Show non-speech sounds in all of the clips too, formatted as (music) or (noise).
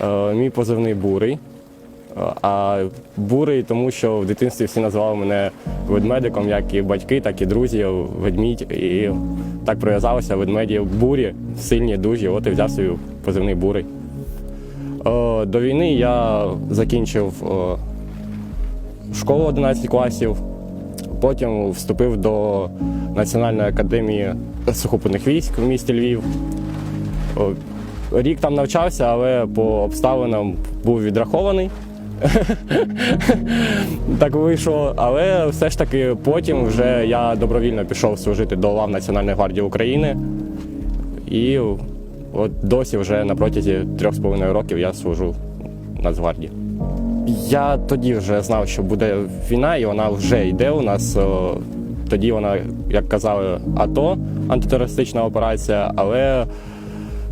Е, Мій позивний бурий. Е, А бурий, тому що в дитинстві всі називали мене ведмедиком, як і батьки, так і друзі, ведмідь. І так прив'язалося ведмеді бурі, сильні, дужі, от і взяв свій позивний бурий. Е, До війни я закінчив школу 11 класів, потім вступив до Національної академії сухопутних військ в місті Львів. Рік там навчався, але по обставинам був відрахований. (laughs) так вийшло. Але все ж таки потім вже я добровільно пішов служити до лав Національної гвардії України. І от досі вже на протязі трьох з половиною років я служу в Нацгвардії. Я тоді вже знав, що буде війна, і вона вже йде у нас. Тоді вона, як казали, АТО, антитерористична операція, але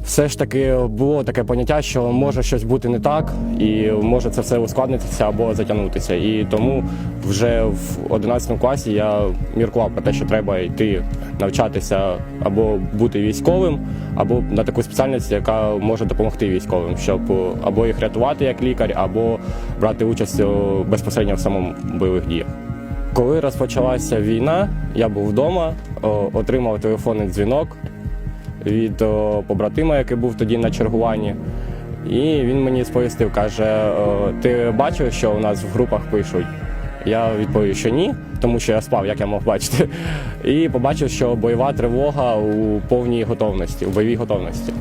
все ж таки було таке поняття, що може щось бути не так, і може це все ускладнитися або затягнутися. І тому вже в 11 класі я міркував про те, що треба йти навчатися або бути військовим, або на таку спеціальність, яка може допомогти військовим, щоб або їх рятувати як лікар, або брати участь безпосередньо в самому бойових діях. Коли розпочалася війна, я був вдома, отримав телефонний дзвінок від побратима, який був тоді на чергуванні. І він мені сповістив, каже: ти бачив, що у нас в групах пишуть? Я відповів, що ні, тому що я спав, як я мог бачити. І побачив, що бойова тривога у повній готовності, у бойовій готовності.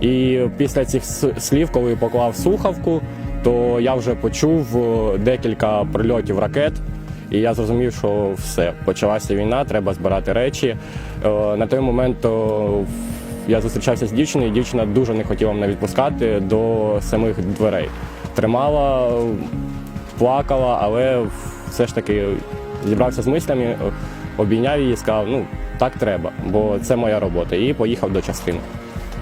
І після цих слів, коли поклав слухавку, то я вже почув декілька прильотів ракет. І я зрозумів, що все, почалася війна, треба збирати речі. Е, На той момент я зустрічався з дівчиною, і дівчина дуже не хотіла мене відпускати до самих дверей. Тримала, плакала, але все ж таки зібрався з мислями, обійняв її і сказав, ну так треба, бо це моя робота. І поїхав до частини.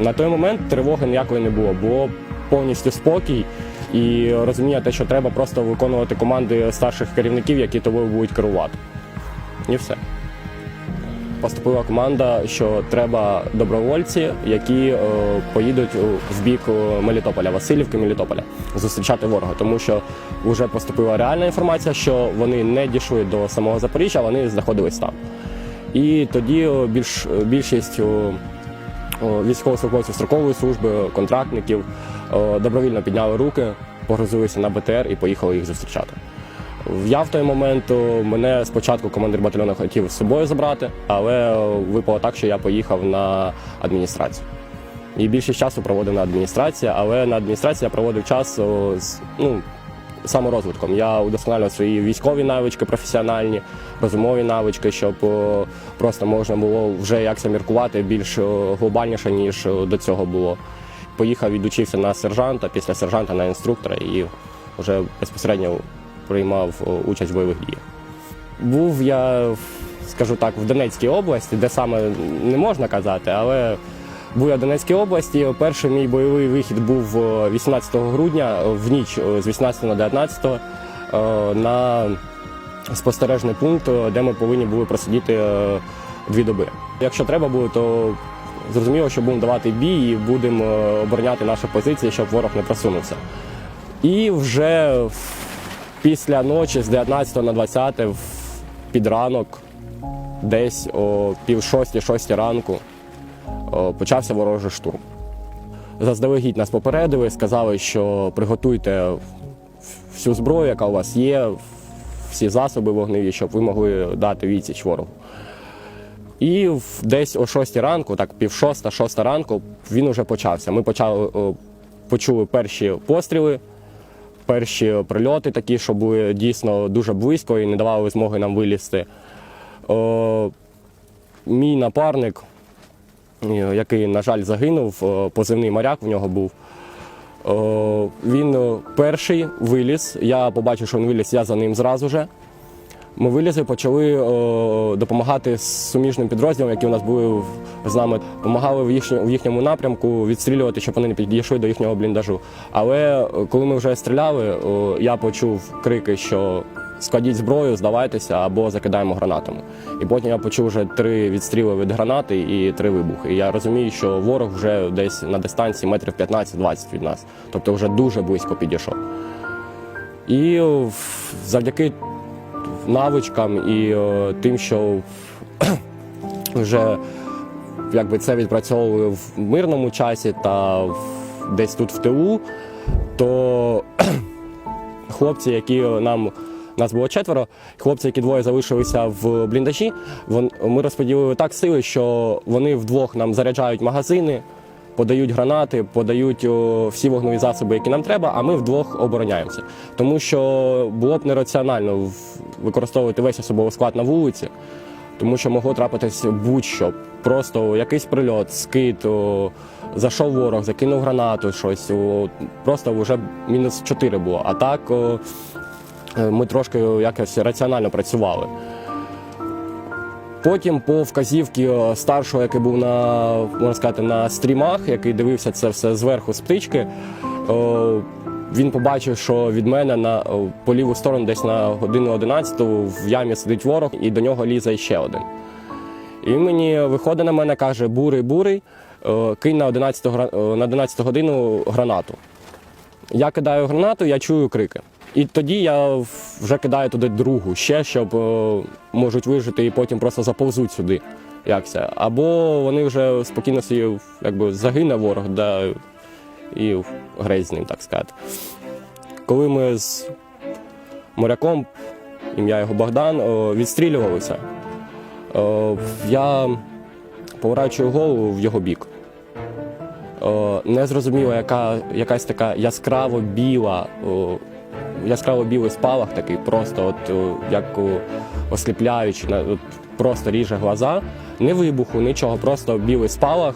На той момент тривоги ніякої не було, було повністю спокій і розуміння те, що треба просто виконувати команди старших керівників, які тобою будуть керувати. І все. Поступила команда, що треба добровольці, які е, поїдуть в бік е, Мелітополя, Васильівки, Мелітополя, зустрічати ворога, тому що вже поступила реальна інформація, що вони не дійшли до самого Запоріжжя, вони знаходились там. І тоді е, більш, більшість військовослужбовців строкової служби, контрактників добровільно підняли руки, погрузилися на БТР і поїхали їх зустрічати. Я в той момент мене спочатку командир батальйону хотів з собою забрати, але випало так, що я поїхав на адміністрацію. І більшість часу проводив на адміністрації, але на адміністрації я проводив час з ну, саморозвитком. Я удосконалював свої військові навички професіональні, розумові навички, щоб просто можна було вже якся міркувати більш глобальніше, ніж до цього було. Поїхав, відучився на сержанта, після сержанта на інструктора і вже безпосередньо приймав участь в бойових діях. Був я, скажу так, в Донецькій області, де саме не можна казати, але був я в Донецькій області. Перший мій бойовий вихід був е, 18 грудня е, в ніч е, з 18 на 19 е, на спостережний пункт, е, де ми повинні були просидіти е, дві доби. Якщо треба буде, то зрозуміло, що будемо давати бій і будемо е, обороняти наші позиції, щоб ворог не просунувся. І вже після ночі з 19 на 20 в- під ранок, десь о пів шості, шості ранку, почався ворожий штурм. Заздалегідь нас попередили, сказали, що приготуйте всю зброю, яка у вас є, всі засоби вогневі, щоб ви могли дати відсіч ворогу. І десь о 6 ранку, так пів шоста, шоста ранку, він уже почався. Ми почали, почули перші постріли, перші прильоти такі, що були дійсно дуже близько і не давали змоги нам вилізти. О, мій напарник, е, який, на жаль, загинув, е, позивний моряк в нього був. О, Він е, перший виліз. Я побачив, що він виліз, я за ним зразу же. Ми вилізли, почали о, допомагати суміжним підрозділам, які у нас були з нами. Допомагали в, їхньому, в їхньому напрямку відстрілювати, щоб вони не підійшли до їхнього бліндажу. Але е, коли ми вже стріляли, о, я почув крики, що складіть зброю, здавайтеся або закидаємо гранатами. І потім я почув вже три відстріли від гранати і три вибухи. І я розумію, що ворог вже десь на дистанції метрів 15-20 від нас, тобто вже дуже близько підійшов. І е, завдяки навичкам і е, тим, що (clears throat) вже якби це відпрацьовували в мирному часі та десь тут в тилу, то (clears throat) хлопці, які нам. Нас було четверо. Хлопці, які двоє залишилися в бліндажі, вон, ми розподілили так сили, що вони вдвох нам заряджають магазини, подають гранати, подають всі вогневі засоби, які нам треба, а ми вдвох обороняємося. Тому що було б нераціонально використовувати весь особовий склад на вулиці, тому що могло трапитись будь-що. Просто якийсь прильот, скид, зайшов ворог, закинув гранату, щось. о, просто вже мінус 4 було. А так о, е, ми трошки якось раціонально працювали. Потім по вказівці е, старшого, який був на можна сказати, на стрімах, який дивився це все зверху з птички, е, він побачив, що від мене на е, по ліву сторону, десь на годину 11 в ямі сидить ворог, і до нього лізе ще один. І мені виходить на мене, каже: бурий, бурий, кинь на 11, гра- е, на 11 годину гранату. Я кидаю гранату, я чую крики. І тоді я вже кидаю туди другу, ще щоб е, можуть вижити і потім просто заповзуть сюди. Якся. Або вони вже спокійно собі якби, загине ворог, да, і грець з ним, так сказати. Коли ми з моряком, ім'я його Богдан, відстрілювалися, я поворачую голову в його бік. Е, не зрозуміло, яка якась така яскраво біла, яскраво білий спалах, такий просто, от як о, осліпляючий, на- от, просто ріже глаза. Не вибуху, нічого, просто білий спалах.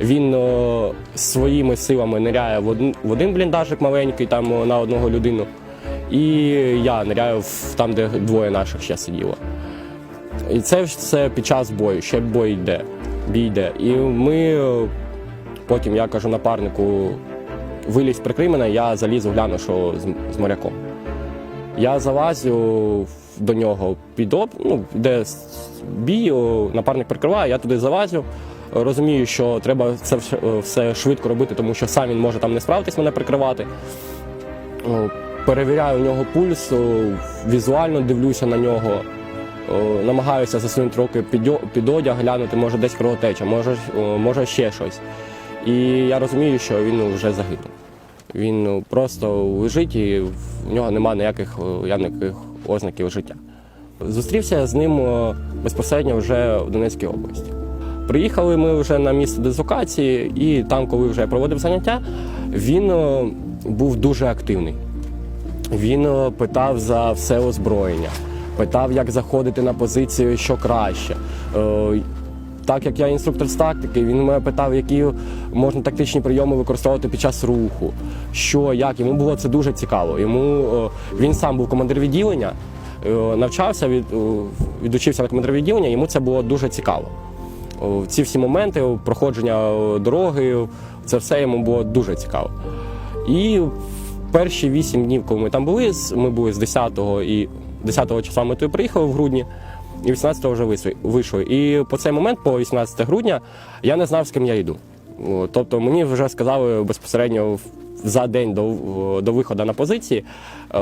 Він о, своїми силами ниряє в один, в один бліндажик маленький, там на одного людину. І я ниряю в, там, де двоє наших ще сиділо. І це все під час бою, ще бой йде, бій йде. І ми е, потім я кажу напарнику, вилізь прикрий мене, я залізу, гляну, що з, з моряком. Я залазю до нього під об, ну, де бій, напарник прикриває, я туди залазю. Розумію, що треба це все швидко робити, тому що сам він може там не справитись мене прикривати. Перевіряю у нього пульс, візуально дивлюся на нього, намагаюся засунути руки під, одяг, глянути, може десь кровотеча, може, може ще щось. І я розумію, що він вже загинув. Він ну, просто лежить і в нього немає ніяких о, явних ознаків життя. Зустрівся я з ним безпосередньо вже в Донецькій області. Приїхали ми вже на місце дислокації, і там, коли вже я проводив заняття, він був дуже активний. Він питав за все озброєння, питав, як заходити на позицію, що краще. Е, Так як я інструктор з тактики, він мене питав, які можна тактичні прийоми використовувати під час руху, що, як. Йому було це дуже цікаво. Йому він сам був командир відділення, е, навчався, від, відучився на командира відділення, йому це було дуже цікаво. Ці всі моменти, проходження дороги, це все йому було дуже цікаво. І перші вісім днів, коли ми там були, ми були з 10-го і 10-го числа ми туди приїхали в грудні, і 18-го вже вийшли. І по цей момент, по 18 грудня, я не знав, з ким я йду. Тобто мені вже сказали безпосередньо за день до, до виходу на позиції е,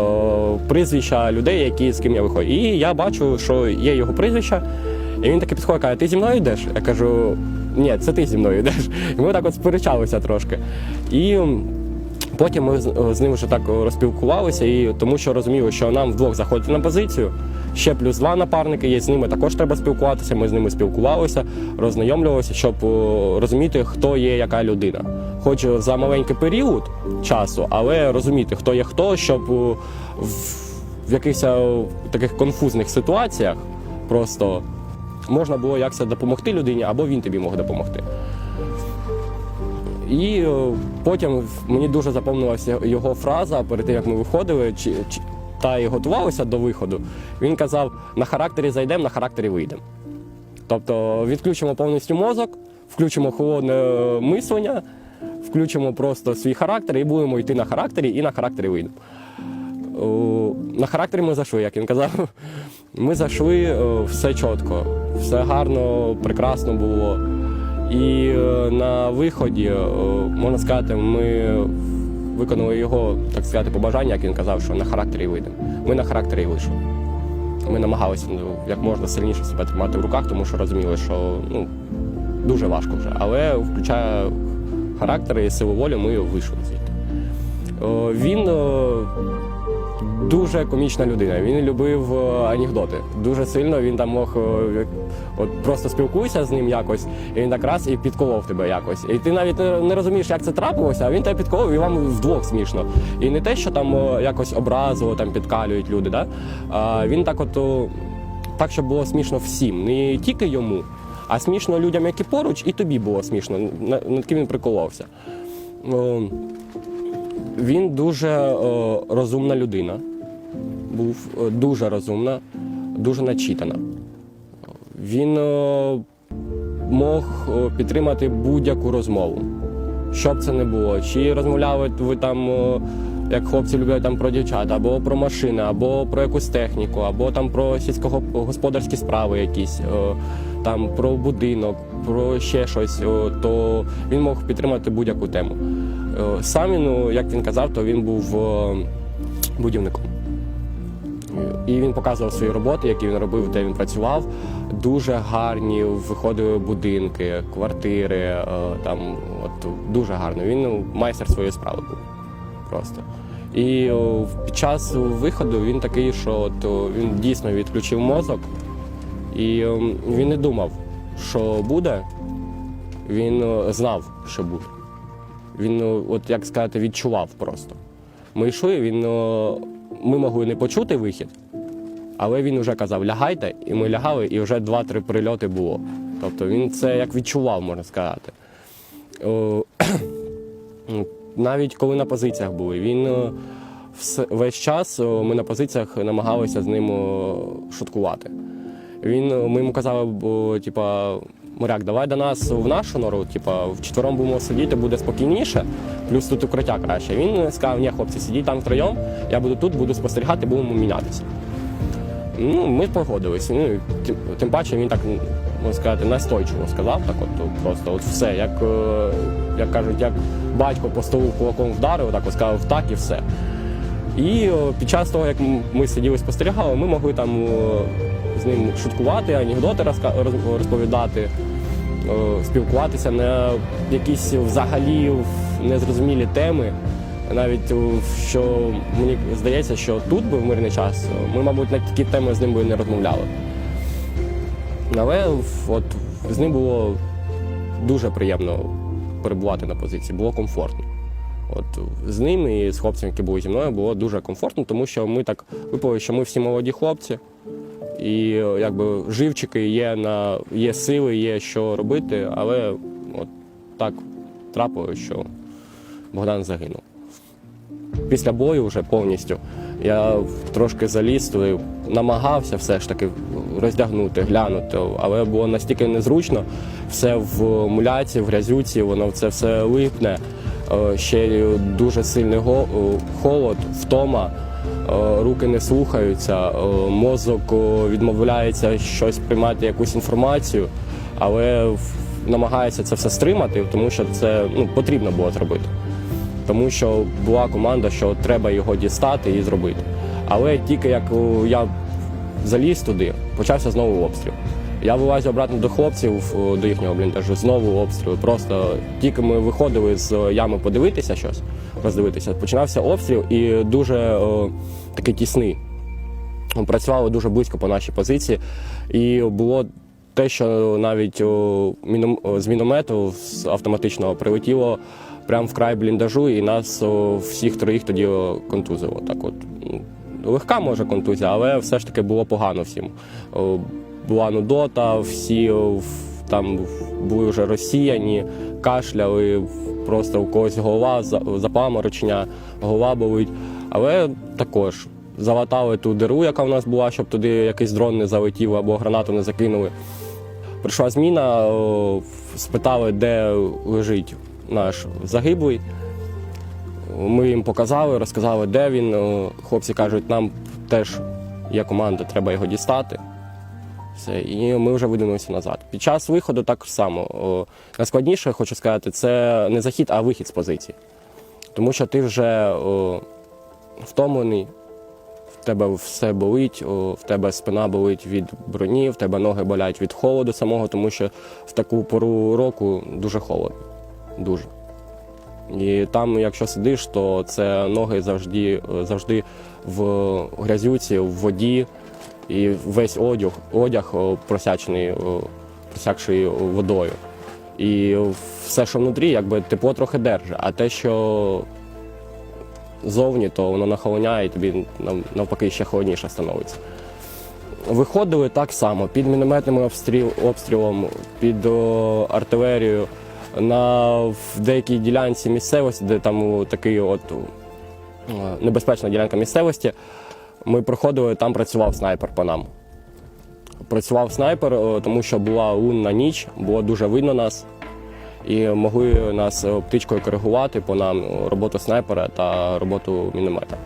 прізвища людей, які з ким я виходжу. І я бачу, що є його прізвища. І він таки підходить, каже, ти зі мною йдеш? Я кажу, ні, це ти зі мною йдеш. (laughs) І ми так от сперечалися трошки. І потім ми з, з ним вже так розпілкувалися, і тому що розуміли, що нам вдвох заходити на позицію. Ще плюс два напарники є, з ними також треба спілкуватися. Ми з ними спілкувалися, роззнайомлювалися, щоб розуміти, хто є яка людина. Хоч за маленький період часу, але розуміти, хто є хто, щоб в якихось таких конфузних ситуаціях просто можна було якось допомогти людині, або він тобі мог допомогти. І е, потім мені дуже запомнилася його фраза перед тим, як ми виходили, чи, чи, та і готувалися до виходу. Він казав: на характері зайдемо, на характері вийдемо. Тобто відключимо повністю мозок, включимо холодне е, мислення, включимо просто свій характер і будемо йти на характері, і на характері вийдемо. На характері ми зайшли, як він казав. (laughs) Ми зайшли, все чітко, все гарно, прекрасно було. І е, на виході, можна сказати, ми виконали його, так сказати, побажання, як він казав, що на характері вийдемо. Ми на характері і вийшли. Ми намагалися ну, як можна сильніше себе тримати в руках, тому що розуміли, що ну, дуже важко вже. Але включає характер і силу волі, ми вийшли звідти. Він о, дуже комічна людина. Він любив о, анекдоти. Дуже сильно він там мог от просто спілкуйся з ним якось, і він так раз і підколов тебе якось. І ти навіть не розумієш, як це трапилося, а він тебе підколов, і вам вдвох смішно. І не те, що там якось образово там підкалюють люди, да? а він так от. так, щоб було смішно всім, не тільки йому, а смішно людям, які поруч, і тобі було смішно, над ким він приколовся. Він дуже розумна людина, був дуже розумна, дуже начитана. Він мог підтримати будь-яку розмову. Що б це не було, чи розмовляли ви там, як хлопці люблять там про дівчат, або про машини, або про якусь техніку, або там про сільськогосподарські справи якісь, там про будинок, про ще щось, то він мог підтримати будь-яку тему. Сам він, ну, як він казав, то він був будівником. І він показував свої роботи, які він робив, де він працював. Дуже гарні виходили будинки, квартири. е, Там от дуже гарно. Він ну, майстер своєї справи був просто. І під час виходу він такий, що от, він дійсно відключив мозок, і він не думав, що буде. Він знав, що буде. Він, от як сказати, відчував просто. Ми йшли, він, ми могли не почути вихід, але він вже казав, лягайте, і ми лягали, і вже два-три прильоти було. Тобто він це як відчував, можна сказати. (clears throat) Навіть коли на позиціях були, він весь час ми на позиціях намагалися з ним шуткувати. Він, ми йому казали, типа, моряк, давай до нас в нашу нору, типа, вчетвером будемо сидіти, буде спокійніше, плюс тут укриття краще. Він сказав, ні, хлопці, сидіть там втроєм, я буду тут, буду спостерігати, будемо мінятися. Ну, ми погодились. Ну, тим, тим паче він так, можна сказати, настойчиво сказав, так от просто от все, як, е, як кажуть, як батько по столу кулаком вдарив, так от сказав так і все. І під час того, як ми сиділи спостерігали, ми могли там з ним шуткувати, анекдоти розповідати, спілкуватися на якісь взагалі незрозумілі теми. Навіть що мені здається, що тут би в мирний час ми, мабуть, на такі теми з ним би не розмовляли. Але от з ним було дуже приємно перебувати на позиції, було комфортно. От з ним і з хлопцями, які були зі мною, було дуже комфортно, тому що ми так випали, що ми всі молоді хлопці, і якби живчики є на є сили, є що робити, але от так трапилося, що Богдан загинув. Після бою вже повністю я трошки заліз туди, намагався все ж таки роздягнути, глянути, але було настільки незручно, все в муляці, в грязюці, воно це все липне. Е, Ще дуже сильний е, холод, втома, е, руки не слухаються, мозок відмовляється щось приймати, якусь інформацію, але намагається це все стримати, тому що це ну, потрібно було зробити тому що була команда, що треба його дістати і зробити. Але тільки як я заліз туди, почався знову обстріл. Я вилазив обратно до хлопців, до їхнього бліндажу, знову обстріл. Просто тільки ми виходили з ями подивитися щось, роздивитися, починався обстріл і дуже о, такий тісний. Працювали дуже близько по нашій позиції, і було те, що навіть міном- о, з міномету з автоматичного прилетіло прямо в край бліндажу, і нас о, всіх троїх тоді контузило. Так от ну, легка може контузія, але все ж таки було погано всім. О, Була нудота, всі о, там були вже розсіяні, кашляли, просто у когось голова, за- запаморочення, голова болить. Але також залатали ту диру, яка в нас була, щоб туди якийсь дрон не залетів або гранату не закинули. Прийшла зміна, спитали, де лежить наш загиблий. Ми їм показали, розказали, де він. Хлопці кажуть, нам теж є команда, треба його дістати. Все, і ми вже видвинулися назад. Під час виходу так само. О, Найскладніше, хочу сказати, це не захід, а вихід з позиції. Тому що ти вже о, втомлений, в тебе все болить, о, в тебе спина болить від броні, в тебе ноги болять від холоду самого, тому що в таку пору року дуже холодно. Дуже. І там, якщо сидиш, то це ноги завжди, завжди в грязюці, в воді, і весь одяг, одяг просячений, просякший водою. І все, що внутрі, якби тепло трохи держить, а те, що зовні, то воно нахолоняє і тобі навпаки ще холодніше становиться. Виходили так само під мінометним обстріл, обстрілом, під артилерією на в деякій ділянці місцевості, де там такий от небезпечна ділянка місцевості. Ми проходили, там працював снайпер по нам. Працював снайпер, тому що була лунна ніч, було дуже видно нас. І могли нас е, птичкою коригувати по нам роботу снайпера та роботу міномета.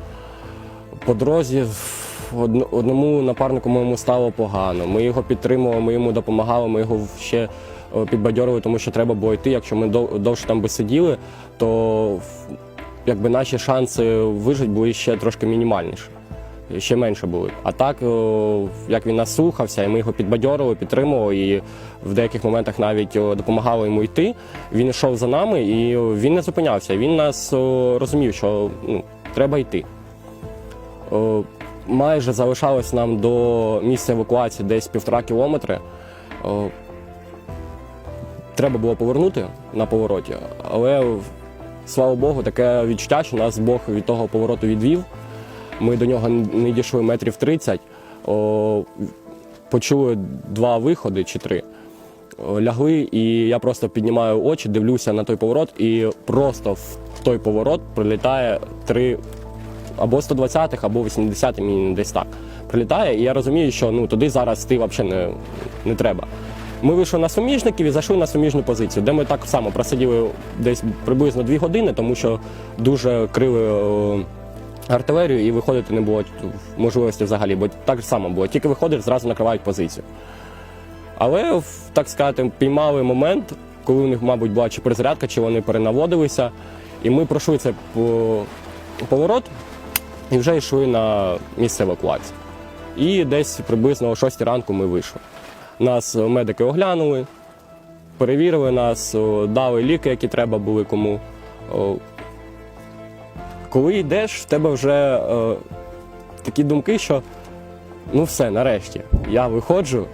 По дорозі одному напарнику моєму стало погано. Ми його підтримували, ми йому допомагали, ми його ще е, підбадьорили, тому що треба було йти. Якщо ми дов- довше там би сиділи, то якби наші шанси вижити були ще трошки мінімальніші. Ще менше були. А так, як він нас слухався, і ми його підбадьорили, підтримували, і в деяких моментах навіть допомагали йому йти. Він йшов за нами і він не зупинявся. Він нас розумів, що ну, треба йти. Майже залишалось нам до місця евакуації десь півтора кілометри. Треба було повернути на повороті, але слава Богу, таке відчуття, що нас Бог від того повороту відвів. Ми до нього не дійшли метрів 30. О, почули два виходи чи три. Лягли, і я просто піднімаю очі, дивлюся на той поворот, і просто в той поворот прилітає три або 120-х, або 80-х, мені десь так. Прилітає, і я розумію, що ну, туди зараз йти взагалі не, не треба. Ми вийшли на суміжників і зайшли на суміжну позицію, де ми так само просиділи десь приблизно 2 години, тому що дуже крили артилерію і виходити не було можливості взагалі, бо так само було. Тільки виходиш, зразу накривають позицію. Але, так сказати, піймали момент, коли у них, мабуть, була чи перезарядка, чи вони перенаводилися. І ми пройшли цей поворот і вже йшли на місце евакуації. І десь приблизно о 6 ранку ми вийшли. Нас е, медики оглянули, перевірили нас, дали ліки, які треба були кому. Коли йдеш, в тебе вже е, такі думки, що ну все, нарешті, я виходжу.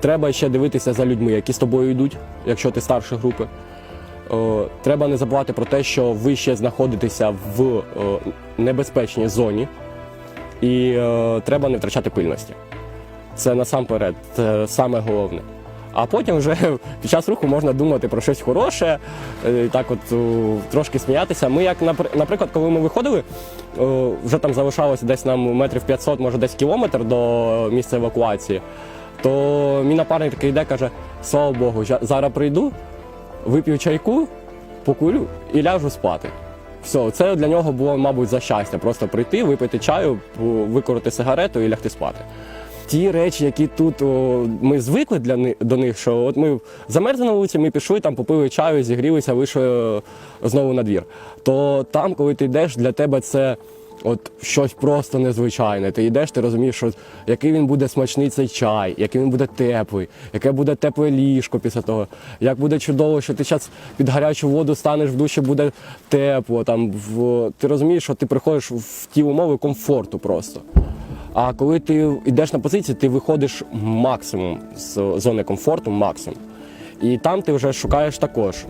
Треба ще дивитися за людьми, які з тобою йдуть, якщо ти старшої групи. Треба не забувати про те, що ви ще знаходитеся в небезпечній зоні, і е, треба не втрачати пильності. Це насамперед, саме головне. А потім вже (laughs) під час руху можна думати про щось хороше, е, так от трошки сміятися. Ми, як наприклад, коли ми виходили, вже там залишалося десь нам метрів 500, може десь кілометр до місця евакуації, то мій напарник такий йде, каже: слава Богу, зараз прийду, вип'ю чайку, покурю і ляжу спати. Все, це для нього було, мабуть, за щастя. Просто прийти, випити чаю, викорити сигарету і лягти спати. Ті речі, які тут о, ми звикли для ни- до них, що от ми замерзли на вулиці, ми пішли, там попили чаю, зігрілися, вийшли е, знову на двір. То там, коли ти йдеш, для тебе це от щось просто незвичайне. Ти йдеш, ти розумієш, що який він буде смачний цей чай, який він буде теплий, яке буде тепле ліжко після того, як буде чудово, що ти зараз під гарячу воду станеш в душі, буде тепло. Там в ти розумієш, що ти приходиш в ті умови комфорту просто. А коли ти йдеш на позицію, ти виходиш максимум з зони комфорту, максимум. І там ти вже шукаєш також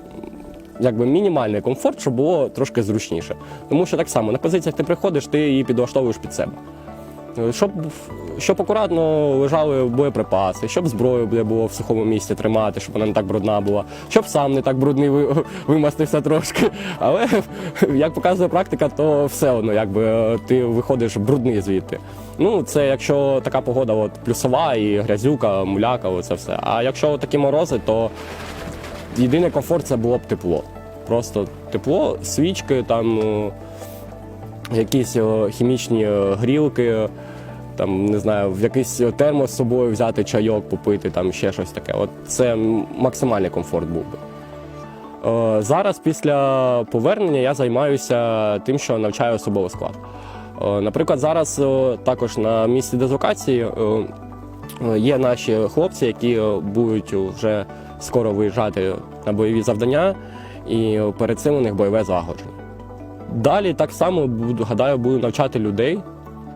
якби мінімальний комфорт, щоб було трошки зручніше. Тому що так само на позиціях ти приходиш, ти її підлаштовуєш під себе. Щоб, щоб акуратно лежали боєприпаси, щоб зброю де було в сухому місці тримати, щоб вона не так брудна була, щоб сам не так брудний ви- (laughs) вимастився трошки. Але (laughs) як показує практика, то все одно якби ти виходиш брудний звідти. Ну, це якщо така погода от, плюсова і грязюка, муляка, оце все. А якщо такі морози, то єдиний комфорт це було б тепло. Просто тепло, свічки, там, е, якісь е, хімічні е, грілки, там, не знаю, в якийсь термос з собою взяти чайок, попити, там ще щось таке. От це максимальний комфорт був би. Е, Зараз після повернення я займаюся тим, що навчаю особовий склад. Е, Наприклад, зараз е, також на місці дислокації є наші хлопці, які будуть вже скоро виїжджати на бойові завдання, і перед цим у них бойове злагодження. Далі так само гадаю, буду навчати людей,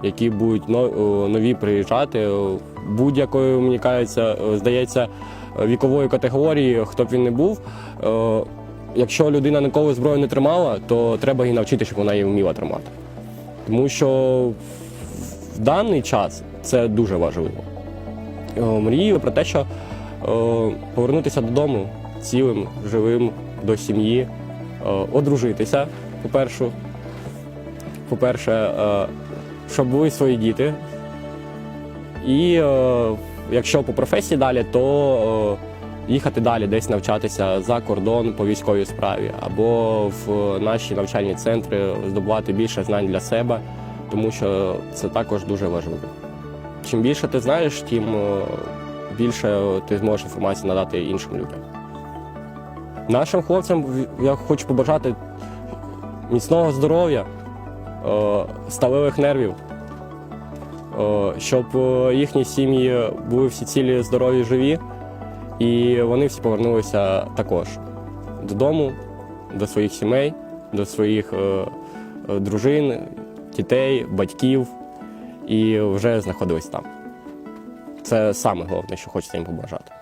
які будуть нові приїжджати будь-якої, мені кажеться, здається, вікової категорії, хто б він не був. Якщо людина ніколи зброю не тримала, то треба її навчити, щоб вона її вміла тримати. Тому що в даний час це дуже важливо. Мрію про те, що повернутися додому цілим, живим, до сім'ї, одружитися, по-перше, по-перше, е, щоб були свої діти. І е, якщо по професії далі, то е, їхати далі, десь навчатися за кордон по військовій справі, або в наші навчальні центри здобувати більше знань для себе, тому що це також дуже важливо. Чим більше ти знаєш, тим е, більше ти зможеш інформації надати іншим людям. Нашим хлопцям я хочу побажати міцного здоров'я, е, сталевих нервів, е, щоб е, їхні сім'ї були всі цілі, здорові, живі, і вони всі повернулися також додому, до своїх сімей, до своїх е, е, дружин, дітей, батьків і вже знаходились там. Це саме головне, що хочеться їм побажати.